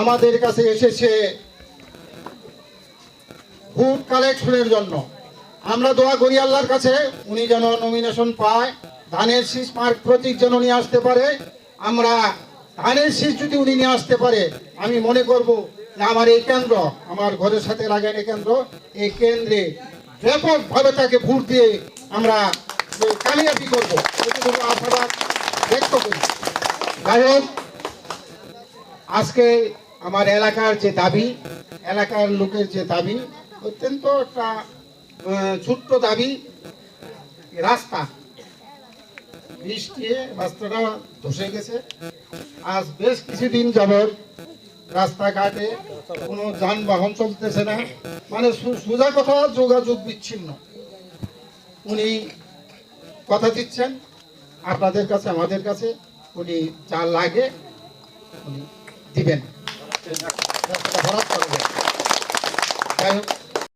আমাদের কাছে এসেছে ভোট কালেকশনের জন্য। আমরা দোয়া করি আল্লাহর কাছে, উনি যেন নমিনেশন পায়। ধানের শীষ মার্ক প্রতীক যেন নিয়ে আসতে পারে। আমরা ধানের শীষ যদি উনি নিয়ে আসতে পারে, আমি মনে করব যে আমার এই কেন্দ্র, আমার ঘরের সাথে লাগান এই কেন্দ্র, এই কেন্দ্রে ব্যাপকভাবে তাকে ভোট দিয়ে আমরা কামিয়াবি করব। আশাবাদ ব্যক্ত করি। যাই হোক আজকে আমার এলাকার যে দাবি, এলাকার লোকের যে দাবি, অত্যন্ত একটা ছোট্ট দাবি, রাস্তা। বৃষ্টি রাস্তাটা ধসে গেছে। আজ বেশ কিছুদিন যাবৎ রাস্তাঘাটে কোনো যানবাহন চলতেছে না। মানে সোজা কথা যোগাযোগ বিচ্ছিন্ন। উনি কথা দিচ্ছেন। আপনাদের কাছে, আমাদের কাছে উনি যা লাগে, উনি দিবেন রাস্তাটা ভরাট করবেন যাই হোক